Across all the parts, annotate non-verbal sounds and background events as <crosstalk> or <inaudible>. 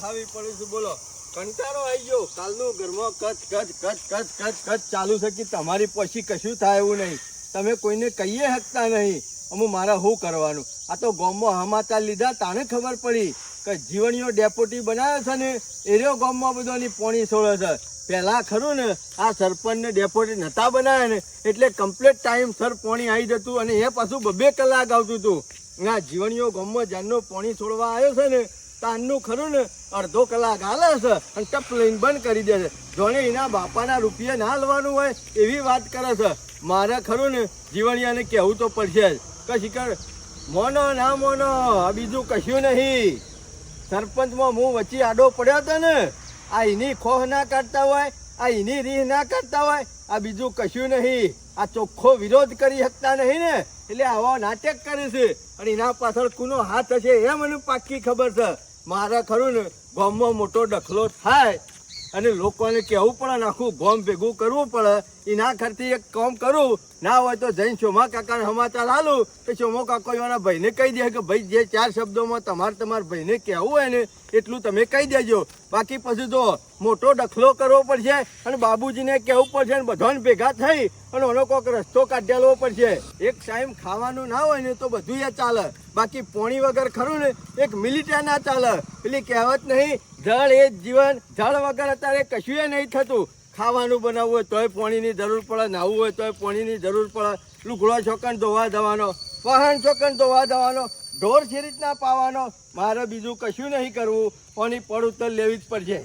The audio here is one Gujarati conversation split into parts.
ખાવી પડે છે, બોલો. કંટાળો આવી ગયો. કાલનું ઘરમાં કચ કચ કચ કચ કચ કચ ચાલુ છે કે તમારી પછી કશું થાય એવું નહીં. તમે કોઈને કહીએ શકતા નહીં. અમુક મારા શું કરવાનું? આ તો ગામમાં સમાચાર લીધા તાને ખબર પડી કે જીવણીઓ ડેપોટી બનાવ્યો છે ને એરિયો ગામમાં બધોની પોણી છોડે છે. પહેલાં ખરું ને, આ સરપંચને ડેપોટી નહોતા બનાવ્યા ને, એટલે કમ્પ્લીટ ટાઈમ સર પોણી આવી જતું અને એ પાછું બબે કલાક આવતું હતું. ના, જીવણીઓ ગામમાં જ્યારનો પોણી છોડવા આવ્યો છે ને તાનનું ખરું ને? અડધો કલાક હાલે છે અને ટપ લઈને બંધ કરી દે છે. જોણે એના બાપાના રૂપિયા ના હાલવાનું હોય એવી વાત કરે છે. મારે ખરું ને જીવણિયાને કહેવું તો પડશે જ. કશી કર મોનો ના મોનો, આ બીજું કશું નહીં. સરપંચમાં હું વચ્ચે આડો પડ્યો હતો ને, આ એની ખોહ ના કાઢતા હોય, આ એની રીહ ના કાઢતા હોય, આ બીજું કશું નહીં. આ ચોખ્ખો વિરોધ કરી શકતા નહીં ને. એટલે આવા નાટક કરે છે. અને એના પાછળ કુનો હાથ હશે એ મને પાક્કી ખબર છે. મારે ખરું ને ગામમાં મોટો ડખલો થાય અને લોકોને કહેવું પડે ને આખું ગોમ ભેગું કરવું પડે. એના ખર્ચે એક કામ કરું. ના હોય તો જઈને શોમા કાકાને સમાચાર હાલું તો શોમો કાકો એના ભાઈને કહી દે કે ભાઈ, જે ચાર શબ્દોમાં તમારે તમારા ભાઈને કહેવું હોય ને, એટલું તમે કહી દેજો. બાકી પછી તો મોટો ડખલો કરવો પડશે અને બાબુજીને કહેવું પડશે અને બધાને ભેગા થઈ અને એનો કોઈક રસ્તો કાઢેલો પડશે. એક ટાઈમ ખાવાનું ના હોય ને તો બધું એ ચાલે. બાકી પોણી વગર ખરું ને, એક મિલિટર ના ચાલે. પેલી કહેવત નહીં જળ એ જ જીવન. જળ વગર અત્યારે કશું એ નહીં થતું. ખાવાનું બનાવવું હોય તોય પાણીની જરૂર પડે, નાહવું હોય તોય પાણીની જરૂર પડે. લુગડો છોકન ધોવા જવાનો, વાહન છોકન ધોવા જવાનો, ઢોર છે રીતના પાવાનો. મારે બીજું કશું નહીં કરવું. પાણી પડ ઉતર લેવી જ પડશે.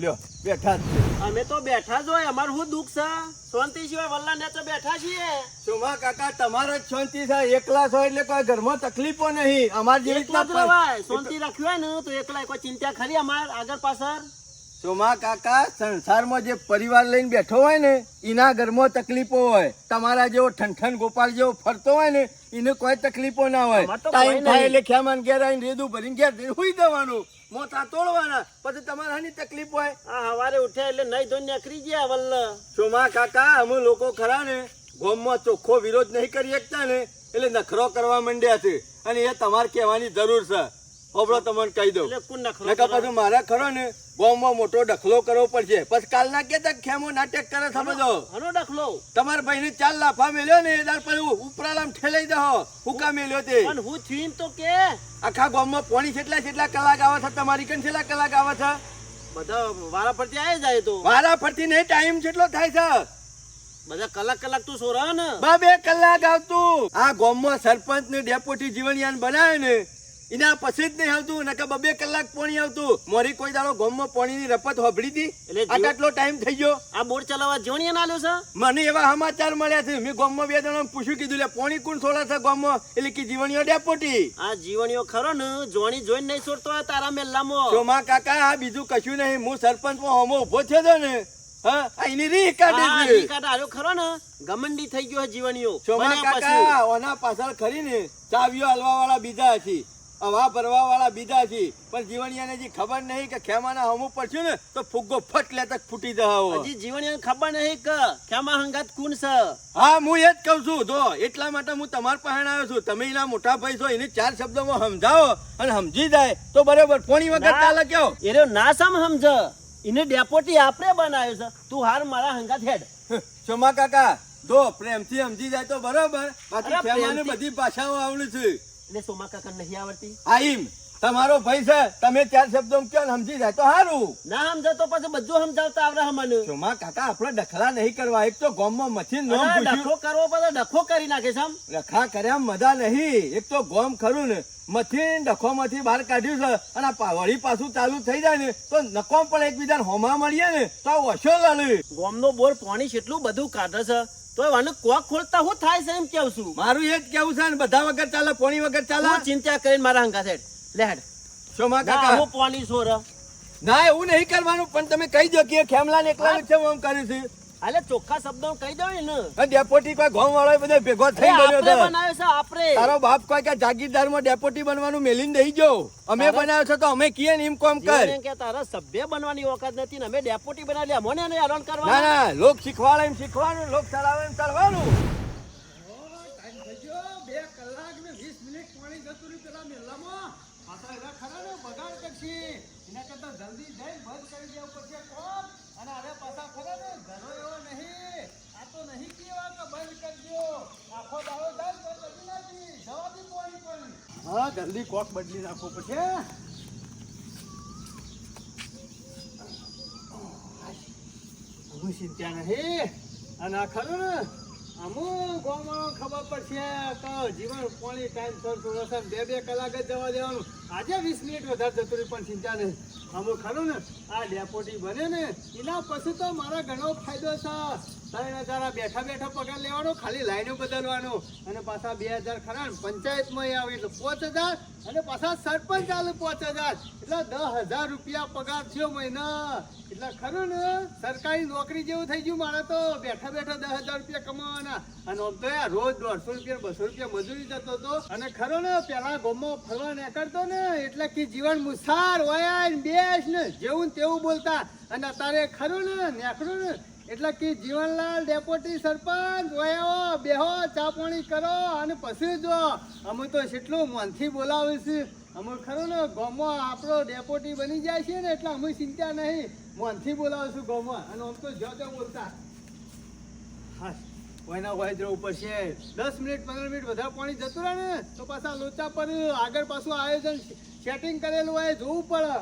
લ્યો બેઠા છે. અમે તો બેઠા જ હોય અમારું શું દુઃખ છે? શાંતિ સિવાય વલ્લા ને તો બેઠા છીએ. સુમા કાકા તમારે જ શાંતિ છે. એકલા છો એટલે કોઈ ઘરમાં તકલીફો નહીં. અમાર જેવી શાંતિ રાખ્યું હોય ને તો એકલા કોઈ ચિંતા ખરી અમાર આગળ પાછળ? સોમા કાકા સંસારમાં જે પરિવાર લઈને બેઠો હોય ને એના ઘરમાં તકલીફો હોય. તમારા જેવો ઠનઠન ગોપાલ જેવો ફરતો હોય ને એને કોઈ તકલીફો ના હોય. ટાઈમ થાય એટલે ખેમાન ઘેર આવીને રેદું ભરીને ઘેર હુઈ જવાનું. મોતા તોડવાના. પછી તમારે આની તકલીફ હોય? આ હવારે ઉઠ્યા એટલે નહીં ધોઈને નીકળી ગયા વલ્લ. ચોમા કાકા અમે લોકો ખરા ને? ગોમમાં ચોખ્ખો વિરોધ નહીં કરી શકતા ને? એટલે નખરો કરવા માંડ્યા છે. અને એ તમારે કહેવાની જરૂર છે. હોબળો તમને કહી દઉં. નખરો? પાછું મારે ખરો ને? ગામમાં મોટો ડખલો કરવો પડશે. પછી કાલના કેતા ખેમો નાટક કરે સમજો? હનો ડખલો. તમાર ભાઈને ચાર લાફા મેલ્યો ને એદાર પછી ઉપરાલામ ઠેલાઈ દહો. હુકા મેલ્યો તે? પણ હું થયું તો કે? આખા ગામમાં પોણી કેટલા કેટલા કલાક આવે છે તમારી કન કેટલા કલાક આવે છે? બધા વારા ફરતી આવી જાય તો? વારા ફરતી નહીં ટાઈમ જેટલો થાય છે. બધા કલાક કલાક તો સોરા ને? બા બે કલાક આવતું. આ ગોમમાં સરપંચ ને ડેપ્યુટી જીવનયાન બનાવે ને એના પછી જ નહીં આવતું નકર બબે કલાક પાણી આવતું. મોરી કોઈ દાડો ગામમાં પોણીની રપત હોભળી હતી. એટલે આટલો ટાઈમ થઈ ગયો? આ બોર ચલાવવા જોણીએ ના લ્યો છે? મને એવા સમાચાર મળ્યા છે. મેં ગામમાં બે જણા પૂછ્યું કીધું લે પાણી કોણ છોડા છે ગામમાં? એટલે કે જીવણીઓ ડેપોટી આ જીવણીઓ ખરો ને જોણી જોઈને નહીં છોડતો હોય તારા મેલ્લામાં. ચોમા કાકા આ બીજું કશું નહીં. હું સરપંચમાં હોમો ઊભો થયો ને હા એની આ કાઢે છે. રીકાટ ખરો ને ગમંડી થઈ ગયો જીવણીઓ. ચોમા કાકા ઓના પાછળ ખરી ને ચાવીઓ હલવા વાળા બીજા છે હવા ભરવા વાળા બીજા છે. પણ જીવણિયાને જે ખબર નહીં કે ખેમાના હમું પડશું ને તો ફુગ્ગો ફટ લે તક ફૂટી જાવ હજી જીવણીઓને ખબર નહીં કે ખેમા હંગાત કોણ છે? હા હું એ જ કહું છું. જો એટલા માટે હું તમારા પાસે આવ્યો છું. તમે એના મોટા ભાઈ છો એને ચાર શબ્દોમાં સમજાવો અને સમજી જાય. તો બરોબર પોણી વગર ચાલે કયો? એ રહ્યો ના સમ સમજ. એને ડેપોટી આપણે બનાવ્યો છે. તું હાર મારા હંગાત હેડ. સોમા કાકા. જો પ્રેમથી સમજી જાય તો બરોબર. બાકી ખેમાને બધી ભાષાઓ આવડી છે. એટલે સોમા કાકા નહીં આવડતી? આઈમ તમારો ભાઈ છે. તમે ચાર શબ્દો કયો સમજી જાય તો સારું ના સમજો તો પછી બધું સમજાવતા આવડે મને સોમા કાકા આપણે ડખલા નહીં કરવા. એક તો ગોમમાં મથી નોમ અને ડખો કરવો પડે ડખો કરી નાખે છે ડખા કર્યા મજા નહીં. એક તો ગોમ ખરું ને. મથીન ડખો માંથી બહાર કાઢ્યું છે અને વળી પાછું ચાલુ થઈ જાય ને તો નકો પણ એકબીજાને હોમા મળીએ ને તો વશો ગોમ ગોમનો બોર પાણી એટલું બધું કાઢે છે. તો આને કોક ખોલતા હું થાય છે એમ કેવું છું? મારું એ જ કેવું છે ને બધા વગર ચાલે પોણી વગર ચાલે. હું ચિંતા કરીને મારા હંગાત હેડ લે હેડ. સોમા માં કાકા? હું પોણી સોર ના એવું નહીં કરવાનું પણ તમે કહી દો કે ખેમલા ને એકલા છે આમ કર્યું છે. અલે ચોખ્ખા શબ્દો કહી દો ને. ડેપોટી કોઈ ઘઉં વાળો બધો ભેગો થઈ ગયો છે બનાવ્યો છે આપણે. તારો બાપ કોઈ કે જાગીરદારમાં ડેપોટી બનવાનું મેલીને દઈ જાઓ અમે બનાવ્યો છે તો અમે કીએ ને એમ કોમ કર. કે તારા સભ્ય બનવાની વખત નથી ને અમે ડેપોટી બનાવી લે. મને એને હેરાન કરવા ના લોક શીખવાડે એમ શીખવાનું લોક ચલાવે એમ ચલાવવાનું બે કલાક ને વીસ મિનિટ પાણી જતું રહ્યું પેલા મેલામાં. આ તો એના ખરા ને બગાડ કરશે. જલ્દી જઈ બંધ કરી દેવું પડશે કોમ અને હવે પાછા ખરા ને ઘરો એવો નહીં આ તો નહીં કેવા કે બંધ કરજો આખો દાડો જાય તો બદલી નાખી જવા દી પાણી પણ હા જલ્દી કોક બદલી નાખવો પછી, હું? ચિંતા નહીં. અને આ ખરું ને અમુ ગામમાં ખબર પડશે તો જીવન પાણી ટાઈમ સર થોડો બે બે કલાક જ જવા દેવાનું. આજે વીસ મિનિટ વધારે જતું રહી પણ ચિંતા નહીં. અમુ ખરું ને, આ ડેપોટી બને ને, એના પછી તો મારા ઘણો ફાયદો છે. ત્રણ હજાર બેઠા બેઠા પગાર લેવાનો, ખાલી લાઈનો બદલવાનો. અને પાછા બે હજાર ખરા પંચાયતમાં આવે એટલે પાંચ હજાર અને પાછા સરપંચ આલે પાંચ હજાર. એટલે દસ હજાર રૂપિયા પગાર થયો મહિના. એટલે ખરું ને, સરકારી નોકરી જેવું થઈ ગયું મારે તો. બેઠા બેઠા દસ હજાર રૂપિયા કમાવાના. અને આમ તો યાર રોજ દોઢસો રૂપિયા, બસો રૂપિયા મજૂરી જતો હતો. અને ખરો ને, પેલા ગોમમાં ફરવા નીકળતો ને, એટલે કે જીવન મુસાર વયા બેસ ને, જેવું તેવું બોલતા. અને અત્યારે ખરું ને નેકરું ને એટલે કે જીવનલાલ ડેપોટી સરપંચ વયો બેહો, ચા પાણી કરો અને પછી જો અમે તો કેટલું મનથી બોલાવીશું અમે ખરું ને, ગામમાં આપણો ડેપોટી બની જાય છે ને, એટલે અમે ચિંતા નહીં. મનથી બોલાવીશું ગામમાં. અને આમ તો જો જો બોલતા. હા કોઈના હોય જવું પડશે દસ મિનિટ, પંદર મિનિટ વધારે પાણી જતું રહે ને, તો પાછા લોચા પર આગળ પાછું આયોજન સેટિંગ કરેલું હોય, જોવું પડે.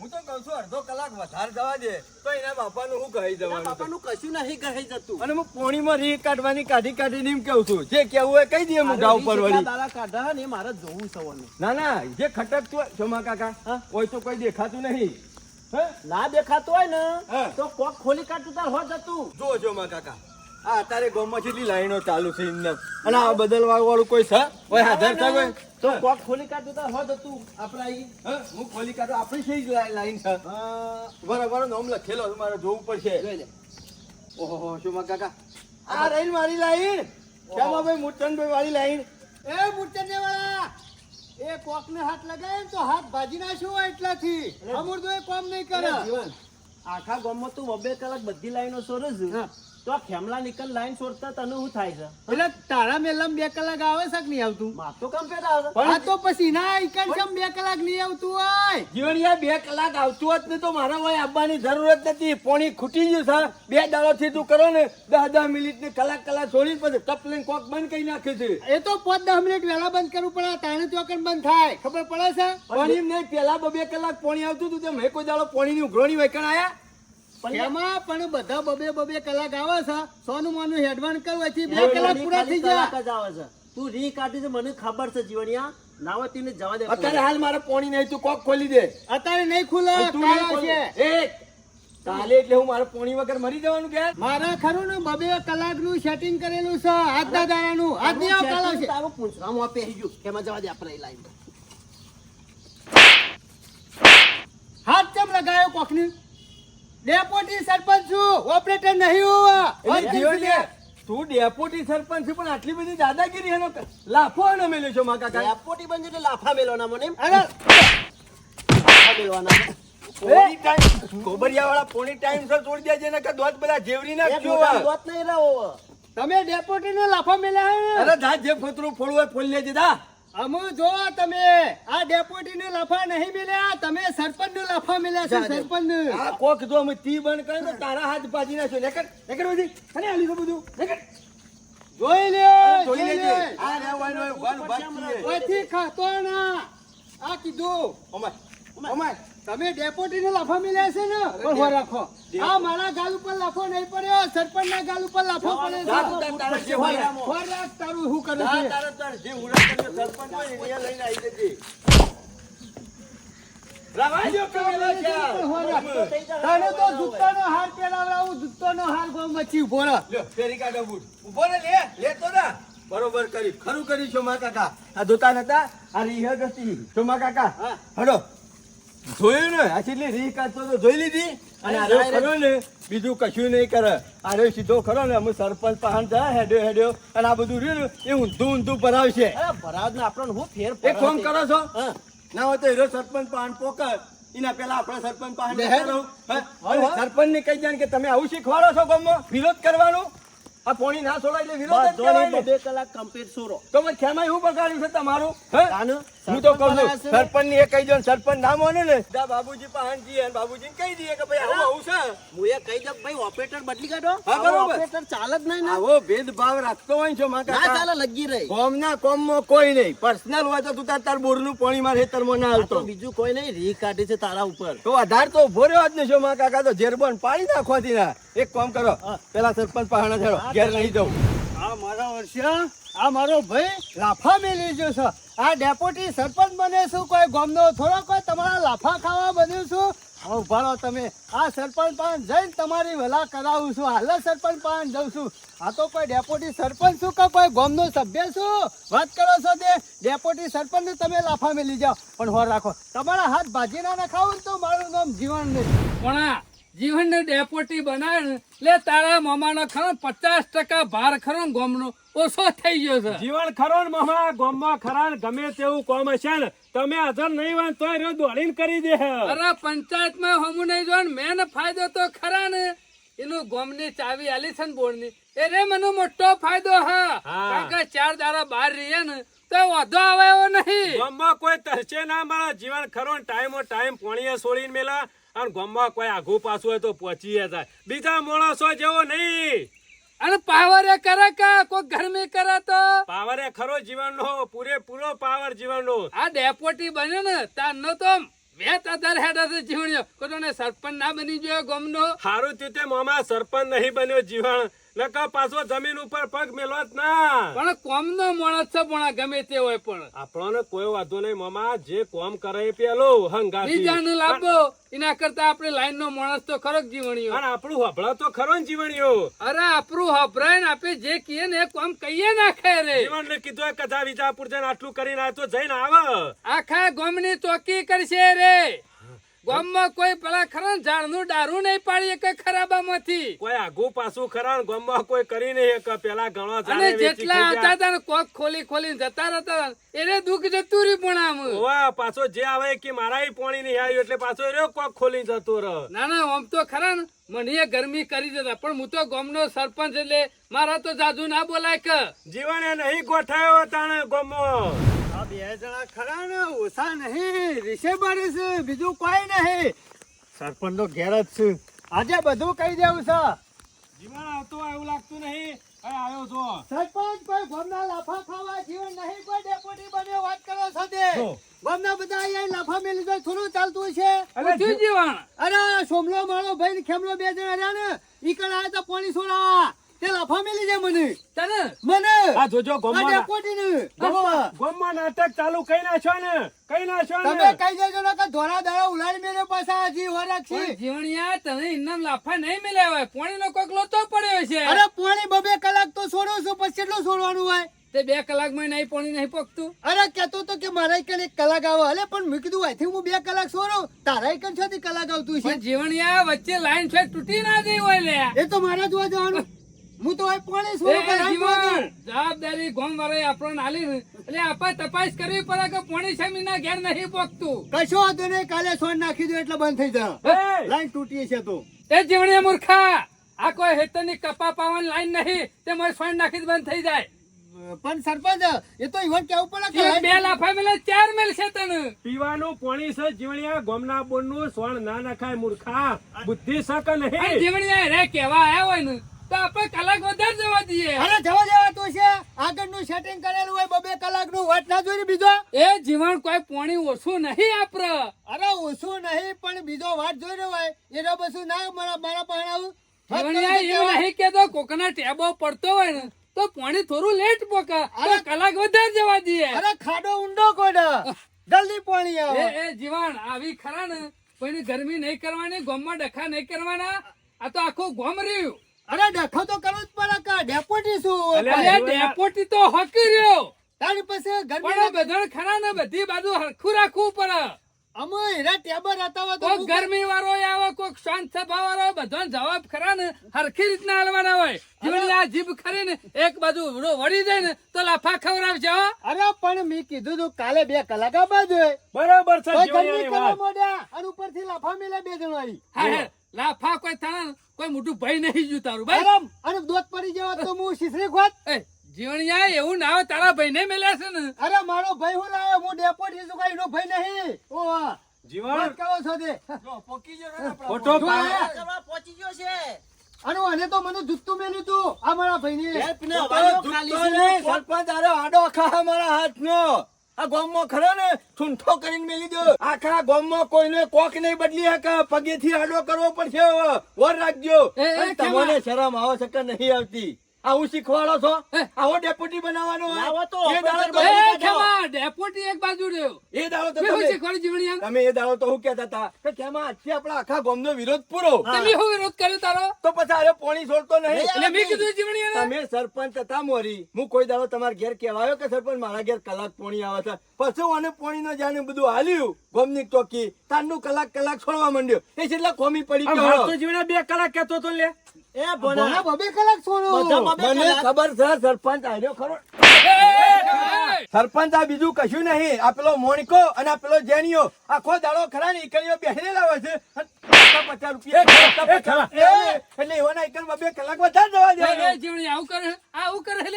હું તો છું અડધો કલાક વધારે જવા દે તો એના બાપાનું હું કહી એના બાપાનું કશું નહીં કહી જતું. અને હું પોણીમાં રી કાઢવાની કાઢી કાઢીને એમ કેવું છું. જે કેવું એ કહી દઈએ હું ગાવ પર વળી. દાડા કાઢા ને મારે જોવું સવાનું ના ના જે ખટકતું હોય શોમા કાકા હા? તો કોઈ દેખાતું નહીં. હે? ના દેખાતું હોય ને તો કોક ખોલી કાઢતું તાર હોત જતું. જો શોમા કાકા. આ અત્યારે ગામમાં કેટલી લાઈનો ચાલુ છે એમને. અને આ બદલવા વાળું કોઈ છે? કોઈ હાજર છે કોઈ. તો કોક ખોલી કાઢ દેતા હોત તું આપણા ઈ હું ખોલી કાઢું આપણી છે જ લાઈન છે. બરાબર નામ લખેલો છે મારે જોવું પડશે. જોઈ લે. ઓહો શોમા કાકા? આ રહી મારી લાઈન. શ્યામાભાઈ મુટનભાઈ વાળી લાઈન? એ મૂર્તન્ય વાળા એ કોક ને હાથ લગાય તો હાથ ભાજી નાખ્યો હોય એટલાથી. અમૂર તો એ કામ નહીં કરે. આખા ગામમાં તું બબે કલાક બધી લાઈનો સોરે હા. તો આ ખેમલા નીકળ લાઈન છોડતા તને શું થાય છે? એટલે તારા મેલમ બે કલાક આવે છે કે નહીં આવતું? માર તો કેમ પેદા આવે. આ તો પછી ના ઈકણ કેમ બે કલાક નહીં આવતું હોય? જીવણિયા બે કલાક આવતું હોત ને તો મારા હોય આવવાની જરૂરત નથી. પોણી ખૂટી ગયું છે. બે દાડોથી તું કરો ને દસ દસ મિનિટ ને કલાક કલાક છોડી પછી ટપ લઈને કોક બંધ કરી નાખે છે. એ તો પાંચ દસ મિનિટ વહેલા બંધ કરવું પડે તાણે ચોકન બંધ થાય. ખબર પડે છે? પોણી નહીં પેલા બે કલાક પોણી આવતું હતું તે મેં કોઈ દાડો પોણીની ઉઘરોણી વેકણ આયા. એમાં પણ બધા બબે બબે કલાક આવે છે. સોનું માનું હેડવાન કરવું થી બે કલાક પૂરા થઈ ગયા. કલાક જ આવે છે. તું રી કાઢી છે મને ખબર છે જીવણિયા. નાવતીને જવા દે અત્યારે હાલ મારે પોણી નહીં તું કોક ખોલી દે. અત્યારે નહીં ખુલે એક. કાલે એટલે હું મારા પોણી વગર મરી જવાનું કે? મારા ખરું ને બબે કલાકનું સેટિંગ કરેલું છે આજના દાડાનું આજ નહીં આવ કાલ આવશે તારું પૂંછડામાં પહેરી ગયું કેમાં જવા દે આપણે લાઈન હાથ કેમ લગાયો કોકની? ડેપોટી સરપંચ છું. ઓપરેટર નહીં હોવા. તું ડેપોટી સરપંચ છે પણ આટલી બધી દાદાગીરી એનો લાફો એનો મેલ્યો છો મા કાકા? એપોટી બંધ એટલે લાફા મેલવાના મને એમ. અરે. લાફા મેલવાના પોણી ટાઈમ ગોબરિયાવાળા પોણી ટાઈમ સર છોડી દેજે ને કે દોત બધા જેવરી નાખ્યો દોત નહીં રહો તમે ડેપોટી ને લાફા મેલ્યા? અરે ધા જે ફોતરું ફોડવું હોય ફોડી લેજે દા અમુ જો તમે આ ડેપ્યુટી ને લફા નહીં મેલ્યા તમે સરપંચ ને લફા મળ્યા છે સરપંચ ને આ કોક જો અમે તી બંધ કરે તો તારા હાથ બાજી નાખ્યો. લેકર લેકર બધી અને આલી તો બધું? લેકર. જોઈ લે જોઈ લે. આ રહેવાનું હોય વાનું બાકી ઓથી ખાતો ના. આ કીધું. ઓમાય ઓમાય. તમે ડેપોટી લાફો મેલ્યા છે ને ઓહો રાખો આ મારા ગાલ ઉપર લાફો નહીં પડ્યો સરપંચ ના ગાલ ઉપર લાફો પડે છે તાર- ને. રાખ શું કરું છું તારું તારા જે ઉડા કરીને સરપંચ હોય ને લઈને આવી રાખ. તને તો જૂતાનો હાર પહેરાવડાવું જૂતાનો હાર ગો મચી ઊભો રહે. લ્યો, ફેરી કાઢો બૂટ. ઊભો રે, લે, તો ના. બરોબર કરી ખરું કરી છો મા કાકા આ દુકાન હતા આ રીહ ગતી છો મા કાકા હા. હડો જોયું ને? આ છેલ્લી રીહ કાઢતો તો જોઈ લીધી. અને આ ખરો ને બીજું કશું નહીં કરે. આ રહ્યો સીધો ખરો ને અમે સરપંચ પહાણ જાય હેડ્યો હેડ્યો અને આ બધું રહ્યું ને એ ઊંધું ઊંધું ભરાવશે. ભરાવ ને આપણને હું ફેર એક ફોન કરો છો? ના હોય તો હીરો સરપંચ પહાણ પોકર. એના પેલા આપણે સરપંચ પહાણ સરપંચ ને કહી જાય કે તમે આવું શીખવાડો છો ગમો વિરોધ કરવાનો? આ પોણી ના છોડાય એટલે વિરોધ બે કલાક કમ્પ્લીટ સોરો તો મેં ખેમાં એવું બગાડ્યું છે તમારું? હે? હું તો કહું છું સરપંચ ને? એ કહી દો સરપંચ ના માને ને દા બાબુજી જઈએ અને બાબુજીને કહી દઈએ કે ભાઈ આવું આવું છે. હું એ કહી દઉં ભાઈ ઓપરેટર બદલી કાઢો. હા, બરોબર. ઓપરેટર ચાલે જ નહીં આવો ભેદભાવ રાખતો હોય છો માં કાકા. ચાલે લગી રહી. કોમના કોમમાં કોઈ નહીં. પર્સનલ હોય તો તું તાર તાર બોરનું પાણી માર હેતરમાં ના આવતો બીજું કોઈ નહીં રી કાઢી છે તારા ઉપર. તો આધાર તો ઊભો રહ્યો જ ને છો માં કાકા. તો જેરબન પાડી નાખવાથી ના. એક કામ કરો. પેલા સરપંચ પાહણા છેડો ઘેર નહીં જવું. આ મારા વર્ષિયા આ મારો ભાઈ લાફા મેલી ગયો છે. આ ડેપ્યુટી સરપંચ બને છું કોઈ ગામનો થોડો કોઈ તમારા લાફા ખાવા બન્યું છું? હવે ઊભા તમે. આ સરપંચ પાસે જઈને તમારી વલા કરાવું છું. હાલ સરપંચ પાસે જઉં છું. આ તો કોઈ ડેપ્યુટી સરપંચ છું કે કોઈ ગામનો સભ્ય છું? વાત કરો છો તે. ડેપ્યુટી સરપંચ તમે લાફા મેલી જાઓ. પણ હોર રાખો. તમારા હાથ ભાજી ના નખાવું ને તો મારું નામ જીવન નહીં પણ જીવનને ડેપોટી બનાવે ને એટલે તારા મામાનો ખરો પચાસ ટકા ભાર ખરો ને ગોમનો. ઓછો થઈ ગયો છે. જીવન ખરો ને મામા ગામમાં ખરા ને ગમે તેવું કોમ હશે ને તમે હાજર નહીં વાન તો તોય રહ્યો દોડીને કરી દે. અરે પંચાયતમાં હમું નહીં જો મેન ફાયદો તો ખરા ને. એનું ગોમની ચાવી આલી છે ને બોર્ડની. એ રે મને મોટો ફાયદો હા. કારણ કે ચાર દાડા બહાર રહીએ ને તો વાંધો આવે એવો નહીં. ગામમાં કોઈ તરસે ના મારા જીવન ખરો ટાઈમો ટાઈમ પોણીએ છોડીને મેલા. અને ગામમાં કોઈ આઘું પાછું હોય તો પહોંચી જાય. બીજા માણસો જેવો નહીં. અને પાવરે કરે કા કોઈ ગરમી કરે તો? પાવરે ખરો જીવનનો પૂરેપૂરો પાવર જીવનનો. આ ડેપોટી બન્યો ને તારનો તો વેત આધાર હેડ હશે જીવણ્યો. કોઈને સરપંચ ના બની ગયો નો સારું થયું તે મામા સરપંચ નહીં બન્યો જીવન નકર પાછો જમીન ઉપર પગ મેલો જ ના. પણ કોમનો માણસ છે પણ ગમે તે હોય પણ. આપણને કોઈ વાંધો નહીં મામા જે કોમ કરે એ પેલો હંગાથી. બીજાને લાભો એના કરતા આપણે લાઈન નો માણસ તો ખરો જ જીવણીયો અને આપણું હભળા તો ખરો ને જીવણીઓ. અરે આપણું હભરાય ને આપણે જે કહીએ ને એ કોમ કહીએ નાખે રે. જીવન ને કીધું કથા વિજાપુર જઈને આટલું કરીને આવ્યો તો જઈને આવે. આખા ગોમની ચોકી કરશે રે. ગામમાં કોઈ પેલા ખરા ઝાડનું ડારું નહીં પાડી કે ખરાબામાંથી. કોઈ આગુ પાછું ખરા ગામમાં કોઈ કરી નહીં શકે પેલા ઘણો અને જેટલા ખાઈ હતા. કોક ખોલી ખોલી જતા રહેતા એને દુઃખ જતું રહ્યું પણ આમ વાહ પાછો જે આવે કે મારા પોણી નહીં આવ્યું એટલે પાછો રહ્યો કોક ખોલી જતો રહ ના ના આમ તો ખરા ને મને ગરમી કરી દેતા પણ હું તો ગામનો સરપંચ એટલે મારા તો જાજુ ના બોલાય કે. જીવન એ નહીં ગોઠાયો તાણે ગામમાં. આ બે જણા ખરા ને ઓછા નહીં. રીસે બને છે બીજું કોઈ નહીં. સરપંચ નો ઘેર જ છે. આજે બધું કહી દેવું છે. જીવન આવતો એવું લાગતું નહીં. આવ્યો છો સરપંચ કોઈ ગોમના લાફા ખાવા જીવન નહીં કોઈ ડેપોટી વાત કરો છો તે ગોમના બધા અહીંયા લાફા મેલી તો થોડું ચાલતું છે પૂછ્યું જીવણ અરે સોમલો મારો ભાઈ ને ખેમલો બે જણા રહ્યા ને. ઈ કણ આયા તો પાણી છોડાવા તે લાફા મેલી જાય મને. તને? મને. આ જોજો આ ડેપોટી ને ગોમમાં. નાટક ચાલુ કઈ નાખ્યો ને? કઈ નાખ્યો તમે ને? કહી ને કે ધોરા દાડા ઉલાડી મેલે પાછા હજી વરખ છે જીવણિયા તને ઇનામ લાફા નહીં મળ્યા હોય પોણીનો કોક લોતો પડ્યો છે. અરે પાણી બબે કલાક તો છોડું છું પછી કેટલું છોડવાનું હોય? તે બે કલાકમાં નહીં પોણી નહીં પોકતું અરે કેતો તો કે મારા કણ એક કલાક આવે. અલે પણ મેં કીધું અહીંથી હું બે કલાક છોડું. તારા કણ છ કલાક આવતું છે? પણ જીવણિયા વચ્ચે લાઈન છે તૂટી ના ગઈ હોય લે. એ તો મારા જોવા જવાનું હું તો અહીં પાણી એ છોડું કે રાત જીવણ વાગે. જવાબદારી આપણને આલી એટલે આપણે તપાસ કરવી પડે કે પોણી સમીના ઘેર નહીં પોકતું કશો વાંધો નહીં કાલે સોન નાખી દો એટલે બંધ થઈ જાય. લાઈન તૂટી છે તો. એ જીવણિયા મૂર્ખા આ કોઈ હેતરની કપા પાવાની લાઈન નહીં તે મારી ફાઈન નાખી બંધ થઈ જાય. પણ સરપંચ એ તો ઈવન કેવું પડે કે બે લાફા મેલે ચાર મેલ છે તને. પીવાનું પાણી છે જીવણિયા ગોમના બોનનું સોણ ના નખાય મૂર્ખા. બુદ્ધિ શક અને નહીં. જીવણિયા રે કેવા આયા હોય ને તો આપણે કલાક વધારે જવા દઈએ. અરે જવા આગળનું સેટિંગ કરેલું હોય બબે કલાકનું. વાત ના જોઈ બીજો? એ જીવન કોઈ પોણી ઓછું નહીં આપડે અરે ઓછું નહીં પણ બીજો વાત જોઈ રહ્યો હોય. એનો બધું ના મારા મારા પાસે આવું. નહીં કેતો કોકના ટેબો પડતો હોય ને તો પાણી થોડું લેટ પોકા. અરે! કલાક વધારે જવા દઈએ. અરે ખાડો ઊંડો કોડ જલ્દી પાણી આવે. એ જીવણ આવી ખરા ને કોઈની ગરમી નહીં કરવાની ગોમમાં ડખા નહીં કરવાના. આ તો આખું ગોમ રહ્યું. અરે ડખો તો કરવું જ પડે કા ડેપોટી શું અરે ડેપોટી તો હકી રહ્યો. તારી પાસે ગરમી બધા ખરા ને બધી બાજુ હરખું રાખવું પડે. અમે હીરા ટેબર હતા તો ગરમી વાળો આવે કોક શાંત સભા વાળો બધો જવાબ ખરા ને હરખી રીતના હાલવાના હોય. જીવન આ જીભ ખરી ને એક બાજુ વડો વળી જાય ને તો લાફા ખવડાવશે જવા અરે પણ મેં કીધું તું કાલે બે કલાક બાદ હોય બરાબર છે ગરમી કરવા મોડ્યા અને ઉપરથી લાફા મેલે બે જણા હા, હા, લાફા કોઈ થાણા કોઈ મોટું ભય નહીં જ્યું તારું ભાઈ અને દોત પડી જવા તો હું શીશરી ખોત એ, જીવણિયા એવું ના હોય તારા ભાઈને મેલ્યા છે ને. અરે મારો ભાઈ હું લાવ્યો હું ડેપોટ છું કઈ એનો ભાઈ નહીં. ઓ વાત જીવણ. કહો છો તે. જો, પોકી ગયો ને કરવા પહોંચી ગયો છે. અને આને તો મને જુત્તું મેલ્યું તું આ મારા ભાઈને સરપંચ આરે આડો ખા મારા હાથનો. આ ગામમાં ખરો ને ઠૂંઠો કરીને મેલી દો. આખા ગામમાં કોઈને કોક નહીં બદલી શકે. પગેથી આડો કરવો પડશે વર રાખજો? તમને શરમ આવો શકે નહીં આવતી? આવું શીખવાડો છો? આવો ડેપ્યુટી બનાવવાનો? લાવો તો ડેપોટી એક બાજુ રહ્યો. એ દાડો તો હું તમે- શીખવાડ્યું જીવણિયા તમે એ દાડો તો હું કહેતા હતા કે કેમાં આજથી આપણા આખા ગામનો વિરોધ પૂરો? તમે શું વિરોધ કર્યો તારો? તો પછી અરે પોણી છોડતો નહીં. એટલે મેં કીધું જીવણિયા તમે સરપંચ હતા મોરી. હું કોઈ દાડો તમારા ઘેર કહેવાયો કે સરપંચ મારા ઘેર કલાક પોણી આવે છે. પછી અને પોણી નો જાણે બધું હાલ્યું. ગોમની ટોકી. તારનું કલાક કલાક છોડવા માંડ્યો. એ છેલ્લા કોમી પડી ગયો. તો જીવણા બે કલાક કહેતો તો લે. એ ભણા. ભણા. બબે કલાક છોડો મને ખબર છે સરપંચ આવ્યો ખરો. સરપંચ આ બીજું કશું નહીં. આ પેલો મોણકો અને આ પેલો જેનિયો આખો દાડો ખરા ને બેસીને લાવે છે. પચાસ રૂપિયા કલાક વધારે જવા આવું કરે આવું કરે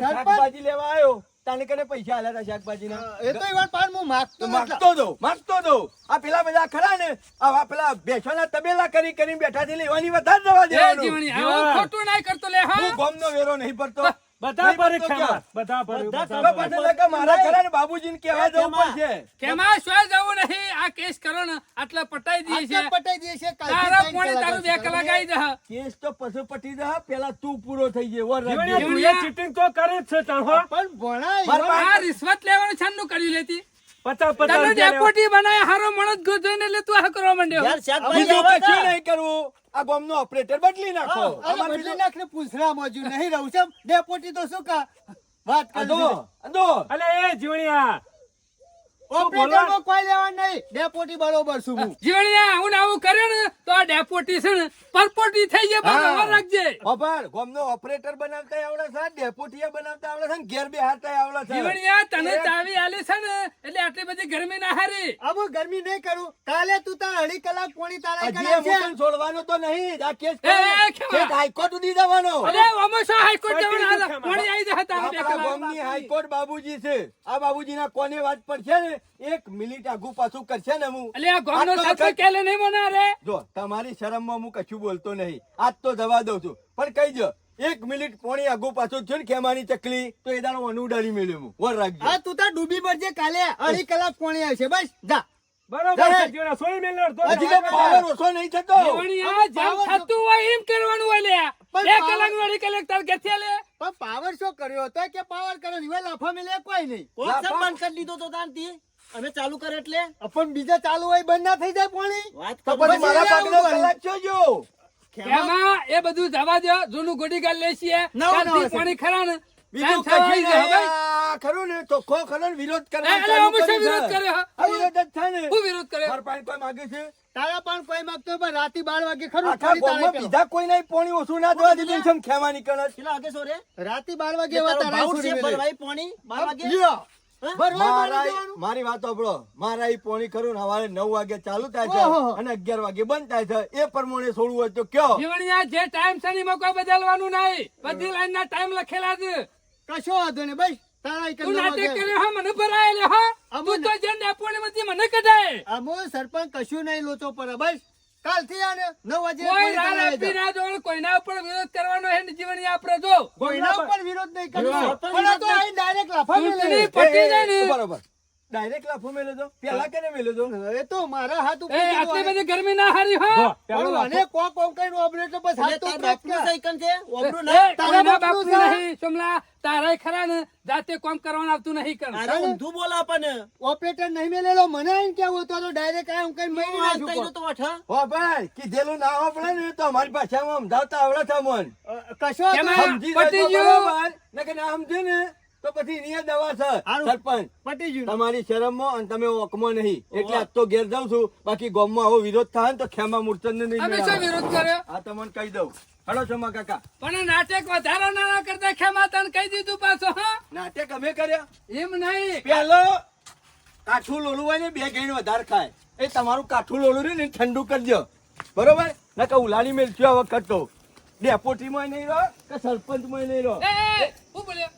શાકભાજી લેવા આવ્યો. તાને કને પૈસા આલ્યા હતા શાકભાજીના. એ તો ઈ વાત હું માગતો માગતો દો માગતો દો આ પેલા બધા ખરા ને આ પેલા બેસવાના તબેલા કરી કરીને બેઠા થી લેવાની વધારે જવા દેવાનું. ખોટું ના કરતો લે હા? હું ગોમનો વેરો નહીં ભરતો. બધા પરીક્ષામાં બધા લગા મારા ઘરે ને બાબુજીને કહેવા જવું. પડશે. કેમાં શું જવું નહીં? આ કેસ કરો ને. આટલા પટાઈ દઈએ આટલા છે પટાઈ દે છે તારા પોણે તારું બે લગાઈ કલાક કેસ તો પછી પટી જા પેલા તું પૂરો થઈ ગયો ઓર તું એ ચીટિંગ તો કરે છે તાણ હો. પણ ભણા આ રિશ્વત લેવાનું નું કરી લેતી. પચાસ પચાસ તને. ડેપોટી બનાય હારો મણત ગો જોઈને એટલે તું આ કરવા માંડ્યો. યાર બીજું કશું નહીં કરવું? આ ગોમનો ઓપરેટર બદલી નાખો. અમારે બદલી બીજું- નાખ ને પૂછરા મોજુ નહીં રહું છે ડેપોટી તો શું કા? વાત આ અંદો. અલે એ જીવણિયા ઓપરેટરમાં કોઈ લેવા નહીં. ડેપોટી બરોબર છું હું. જીવણિયા આવું ને આવું કરે ને તો આ ડેપોટી છે ને પરપોટી થઈ જાય હા. બરાબર રાખજે. ખબર ગોમનો ઓપરેટર બનાવતા આવડે છે ડેપોટીયા બનાવતા આવડે છે ને? ઘેર બેહારતા આવડે છે. જીવણિયા તને ચાવી આલી છે ને એટલે આટલી બધી ગરમી ના હારી. હવે ગરમી નહીં કરું. કાલે તું તાર અઢી કલાક પોણી તારા છે છોડવાનો તો નહીં આ કેસ હાઈકોર્ટ સુધી જવાનો. અરે આમાં શું હાઈકોર્ટ જવાનું? કોણી આવી હાઈકોર્ટ બાબુજી છે. આ બાબુજીના કોને વાત પર છે ને? એક મિનિટ આગુ પાછું કરશે ને હું? એટલે આ ગામનો સરપંચ કેલે નહીં મને રે? જો તમારી શરમમાં હું કશું બોલતો નહીં. આજ તો જવા દઉં છું. પણ કહી દો એક મિનિટ પોણી આગુ પાછું થયું ને ખેમાની ચકલી? તો એ દાડો ઉડાડી મેલ્યો હું. વર રાખજો. હા તું તાર ડૂબી પડજે કાલે. અઢી કલાક પોણી આવશે. બસ જા. બરોબર છે સોય મેલ્યો અડધો હજી તો પાવર ઓછો નહીં થતો. જેમ થતું હોય એમ કરવાનું હોય લે. પણ બે કલાકનું અઢી કલાક તાર કે લે પણ પાવર શો કર્યો હતો? કે પાવર કર્યો હવે લાફા મેલે કોઈ નહીં. કોણ બંધ કરી દીધો તો તાનથી? અમે ચાલુ કરે એટલે? પણ બીજા ચાલુ હોય બંધ ના થઈ જાય પાણી. વાત તો પછી મારા પાકનો કલાક છો જો કેમાં? એ બધું જવા દો જૂનું ગોડી ગાલ નવું છે. પાણી ખરા ને બીજું આવી જાય, ખરું ને ચોખ્ખો ખરો વિરોધ કરે એટલે અમે વિરોધ કરે હા? વિરોધ જ થાય ને. હું વિરોધ કરે મારા પાણી કોઈ માગે છે? તારા પણ કોઈ માંગતો પણ રાતી બાર વાગે ખરું આખા તારે ગામમાં બીજા કોઈ નહીં પોણી ઓછું ના જોવા દીધું છે ખેવા નીકળે. કણસ આગે વાગે સોરે રાતી બાર વાગે એવા તારા છોડી છે મેલે. ભરવાઈ પોણી? બાર વાગે? લ્યો. મારી મારા મારી વાત સાંભળો. મારા એ પોણી ખરું ને સવારે નવ વાગે ચાલુ થાય છે અને અગિયાર વાગે બંધ થાય છે. એ પ્રમાણે છોડવું હોય તો કયો? જીવણિયા જે ટાઈમ છે ને એમાં કોઈ બદલવાનું નહીં. બધી લાઈન ના ટાઈમ લખેલા છે કશો વાંધો નહીં એક તું નાટક વાગે. હા મને ભરાયેલો હા. તું તો જે ડેપોની માંથી મને કઢાય. અમો સરપંચ કશું નહીં લોચો પડે. બસ કાલથી આને નવ વાગે કોઈ રાર આપી ના જોવાનું કોઈના ઉપર વિરોધ કરવાનો હે ને જીવણિયા આપણે જો. કોઈના ઉપર વિરોધ નહીં કરવો પણ તો અહીં direct લાફા મેલે. પટી જાય ને. બરોબર. ડાયરેક્ટ લાફો મેલ્યો તો. પેલા કેને મેલ્યો તો? એ તો મારા હાથ ઉપર આટલી બધી ગરમી ના હારી હો. પેલો અને કો કોક કઈ ઓબરે તો બસ હાથ તો બાપનું. સાયકલ છે? ઓબરું ના? તારા બાપનું નહીં સોમલા તારાય ખરા ને જાતે કામ કરવાનું આવતું નહીં કર અરે ઊંધું બોલા પણ ઓપરેટર નહીં મેલેલો મને આઈને કેવું હતું, તો ડાયરેક્ટ આ કઈ મરી ના કોક. તો વઠ હો? ભાઈ કીધેલું ના હોપડે ને તો અમારી ભાષામાં સમજાવતા આવડે છે મન કશો કેમાં? સમજી પતી જજો ને કે ના સમજે ને. તો પછી એની દવા છે સરપંચ. પટી ગયું તમારી શરમમાં અને તમે ઓકમાં નહીં. એટલે આજ તો ઘેર જાઉં છું. બાકી ગામમાં આવો વિરોધ થાય ને તો ખેમા મૂર્તન ને નહીં અમે શું વિરોધ કર્યો? આ તમને કહી દઉં. હલો છો કાકા. પણ નાટક વધારો ના કરતા ખેમા તને કહી દીધું પાછો હા? નાટક અમે કર્યા. એમ નહીં. પેલો કાઠું લોલું હોય ને બે ગેણ વધારે ખાય. એ તમારું કાઠું લોલું રહ્યું ને ઠંડુ કરજો. બરોબર? ના કે ઉલાડી મેલશું આ વખત તો. ડેપોટીમાં નહીં રહો કે સરપંચમાં નહીં રહો. બોલ્યો,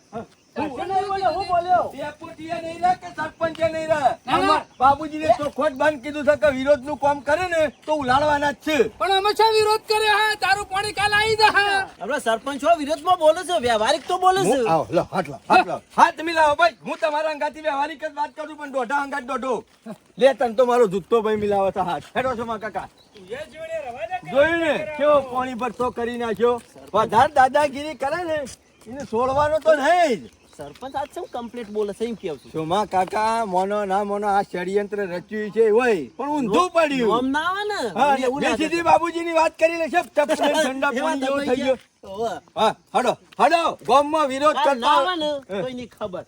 હું બોલ્યો ડેપોટીએ નહીં રહે કે સરપંચે નહીં રહે ના, ના. અમાર બાબુજીને ચોખવટ બંધ કીધું છે કે વિરોધનું કામ કરે ને તો ઉલાડવાના જ છે. પણ અમે શું વિરોધ કર્યો હા? તારું પાણી કાલ આવી જા આપણા સરપંચો વિરોધમાં બોલે છે વ્યવહારિક તો બોલે છે. આવો, લો, હાથ લાવો, હાથ લાવો. હાથ મિલાવો ભાઈ. હું તમારા અંગાથી વ્યવહારિક જ વાત કરું પણ દોઢા અંગાત દોઢો. લે તન તો મારો જૂતો ભાઈ મિલાવો તો હાથ. હેડો છો માં કાકા. જોયું ને કેવો પાણી ભરતો કરી નાખ્યો? વધારે દાદાગીરી કરે ને એને છોડવાનો તો નહીં જ. સરપંચ આજ શું કમ્પ્લીટ બોલે છે એમ કેવું છું. સોમા કાકા મોનો ના મોનો આ ષડયંત્ર રચ્યું છે હોય પણ ઊંધું પડ્યું. આમ ના આવે ને? હા મને એવું મેં બાબુજીની વાત કરી લે છે કરીને ઠંડા પાણી જેવો થઈ ગયો. હા હડો હડો ગામમાં વિરોધ કરતા આવે ને. કોઈની ખબર.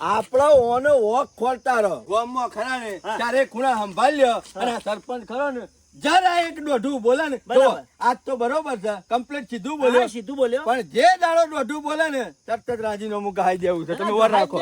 આપણો ઓનો વોક ખોલતા રહો. ગામમાં ખરા ને ચારે ખૂણા સંભાળ્યો. અને સરપંચ ખરો ને જરા એક દોઢું બોલે ને બરાબર. આજ તો બરોબર છે કમ્પ્લીટ સીધું બોલ્યો. સીધું બોલ્યો. પણ જે દાડો દોઢું બોલે ને તરત જ રાજીનામું ગાઈ દેવું છે. તમે વર રાખો.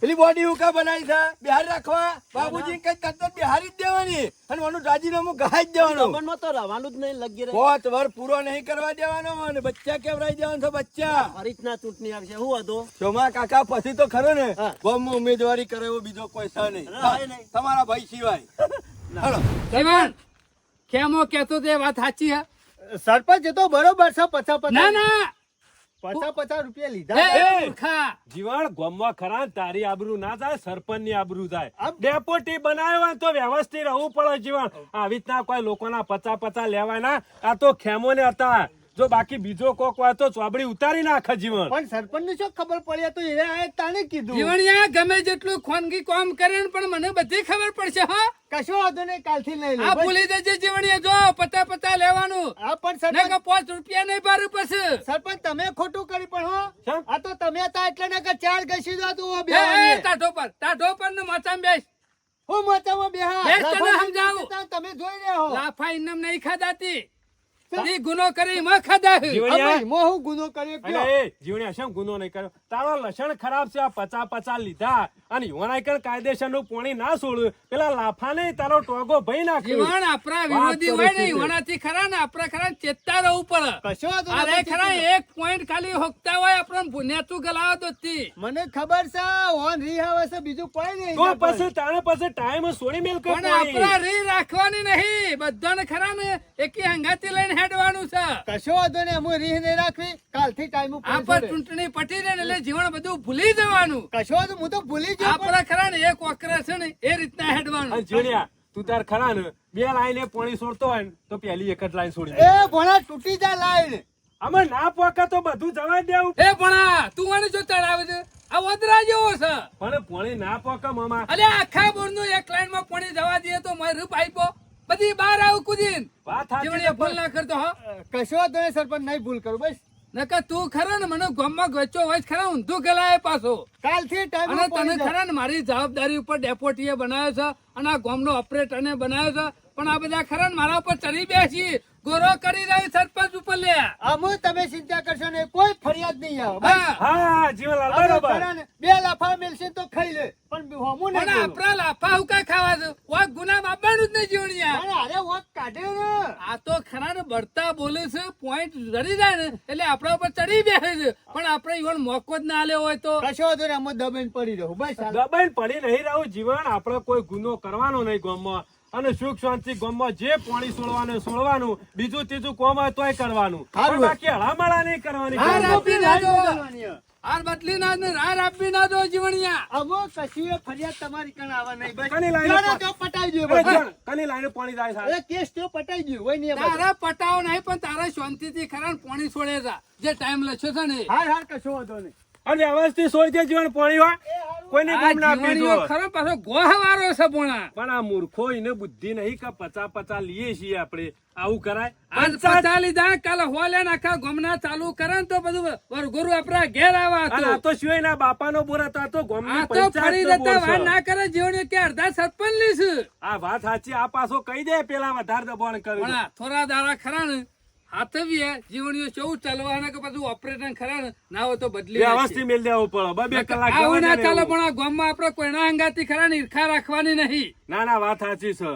પેલી બોડી ઉકા બનાવી છે બિહાર રાખવા. બાબુજી કઈ તરત જ બિહારી જ દેવાની. અને ઓનું રાજીનામું ગાઈ જ દેવાનું. તો રહેવાનું જ નહીં લગી રહે. પોત વર પૂરો નહીં કરવા દેવાનો અને બચ્ચા કેવરાઈ દેવાનું છે બચ્ચા. આ રીતના ચૂંટણી આવશે. શું હતો ચોમા કાકા પછી તો ખરો ને બમ ઉમેદવારી કરે એવો બીજો કોઈ છે નહીં. તમારા ભાઈ સિવાય. <laughs> હાલો. જીવન કેમો કેતો તે વાત સાચી હે? સરપંચ એ તો બરોબર છે પચાસ પચાસ ના ના. પચાસ પચાસ રૂપિયા લીધા! જીવાણ ગમવા ખરા તારી આબરૂ ના જાય સરપંચની આબરૂ જાય. ડેપોટી બનાવ્યો તો વ્યવસ્થિત રહેવું પડે જીવાણ આવી રીતના કોઈ લોકોના પચાસ પચા લેવાય ના આ તો ખેમો ને હતા. જો બાકી બીજો કોક હોય તો ચોબડી ઉતારી નાખે જીવન. પણ સરપંચ શું ખબર પડી? તો એ આ તાને કીધું. જીવણિયા ગમે જેટલું ખોનગી કામ કરે ને પણ મને બધી ખબર પડશે હા. કશો વાંધો નહીં કાલથી લઈ આ ભૂલી જજે જીવણિયા જો પતા પતા લેવાનું. આ પણ સરપંચ કે પાંચ રૂપિયા નહીં ભરું પછી. સરપંચ તમે ખોટું કરી પણ હો? આ તો તમે તા એટલે ને કે ચાર ઘસી દો તું બે ટાઢો પર ટાઢો પર ને માથામાં બેસ. હું માતામાં બેહા. બેસ તને સમજાવું. તમે જોઈ રહ્યો લાફા ઇનામ નહીં ખાધાતી. ઈ ગુનો કરી માં ખાધા જીવણિયા? મો હું ગુનો કર્યો કયો? અને જીવણિયા શેમ ગુનો નહીં કર્યો? તારો લક્ષણ ખરાબ છે આ પચા પચા લીધા. અને યુવાના કણ કાયદેસરનું પોણી ના છોડ્યું. પેલા લાફા ને તારો ટોગો ભઈ નાખ્યો. જીવણ આપણા વિરોધી હોય ને છું તે. ખરા ને આપણા ખરા ચેતતા રહેવું પડે. કશો અરે ખરા એક પોઈન્ટ ખાલી હોકતા હોય આપણને ભૂન્યાતું ગલાવો તો. મને ખબર છે ઓન રી આવે છે બીજું કોઈ નહીં તો. પછી તારે પછી ટાઈમ સોડી મેલ કે પણ આપણા રી રાખવાની નહીં. બધાને ખરા ને એકી હંગાતી લઈને હેડવાનું છે. કશો વાંધો નહીં હું રીહ નહીં રાખવી. કાલથી ટાઈમ ઉપર આ પર ચૂંટણી પટી રહે એટલે જીવન બધું ભૂલી જવાનું. કશો વાંધો હું તો ભૂલી જ પણ આપણા ખરા ને એક વક્ર છે ને એ રીતના હેડવાનું. અને તું તાર ખરા ને બે લાઈને પોણી છોડતો હોય ને તો પેલી એક જ લાઈન છોડી એ ભણા તૂટી જા લાઈન. અમે ના પોકા તો બધું જવા દેવું. એ ભણા તું મને જો ચડાવે છે? આ વદરા જેવો છે. પણ પોણી ના પોકા મામા. અલે આખા બોરનું એક લાઈનમાં પોણી જવા દઈએ તો મારું પાઇપો બધી બહાર આવું કુદીન. જીવણીએ ભૂલ ના કરતો હો. કશો તો સરપંચ નહીં ભૂલ કરું બસ. નકર તું ખરો ને મને ગામમાં ગચ્ચો હોય ખરા ઊંધું ગલાય પાછો. કાલથી ટાઈમ અને તને. ખરા ને મારી જવાબદારી ઉપર ડેપોટીએ બનાવ્યો છે અને આ ગામનો ઓપરેટરને બનાવ્યો છે. પણ આ બધા ખરા મારા ઉપર ચડી બેસી. ગોરો કરી રહી સરપંચ ઉપર લે. અમુ તમે ચિંતા કરશો ને કોઈ ફરિયાદ નહીં આવે. હા. હા જીવનલાલ બરોબર. બે લાફા મેલશે તો ખાઈ લે. પણ હોમું ને. આપણા લાફા હું કાંઈ ખાવા દો વાઘ ગુના બાબાનું જ નહીં જીવણિયા અરે વોક કાઢ્યો ને. આ તો ખરા ને બળતા બોલે છે પોઈન્ટ રડી જાય ને એટલે આપણા ઉપર ચડી બેસે છે. પણ આપણે ઈવન મોકો જ ના આલ્યો હોય તો. કશો તો અમે દબાઈને પડી રહું. બસ. દબાઈને પડી નહીં રહું જીવન. આપણે કોઈ ગુનો કરવાનો નહીં ગામમાં. અને સુખ શાંતિ ગામમાં જે પાણી સોળવાનું સોળવાનું બીજું ત્રીજું કોમ હોય તોય કરવાનું. બાકી હળામળા નહીં કરવાની. હાર. આપી ના દો. હાર બદલી ના દો હાર આપી ના દો જીવણિયા. અમો કશીએ ફરિયાદ તમારી કણ આવવા નહીં. બસ. કની લાઈને તો પટાઈ ગયો. કની લાઈને પાણી જાય કેસ તો પટાઈ ગયો હોય તારા પટાવો નહીં પણ તારા શાંતિથી ખરા પાણી છોડે છે જે ટાઈમ લખ્યો છે ને હાર હાર કશો વાંધો નહીં. અને વ્યવસ્થિત સોય છે જીવન પાણી હોય. કોઈને આ ના જીવણીઓ ખરો પાછો ગોહવારો છે પોણા. પણ આ મૂર્ખો એને બુદ્ધિ નહીં કે પચા પચા લઈએ છીએ આપણે. આવું કરાય. આજ પંચાયત- લીધા કાલે હોલે આખા ગોમના ચાલુ કરે ને તો બધું વરઘોરું આપણા ઘેર આવા અને આ તો શિવાય ના બાપાનો બોર આ તો ગામની આ તો ફરી. વાર ના કરે જીવણીઓ કે અડધા સરપંચ લીસ આ વાત સાચી આ પાછો કહી દે પેલા વધારે દબાણ પણ કર્યું થોડા દાડા ખરા ને હાથવીએ જીવણીઓ કેવું ચાલવાના કે પાછું ઓપરેશન ખરા ના હોય તો બદલી વ્યવસ્થિત મેલ દેવું પડે બે બે કલાક આવું ના ચાલે પણ આ ગામમાં આપણે કોઈના અંગાથી ખરા ઈર્ખા રાખવાની નહીં. ના ના વાત સાચી છે.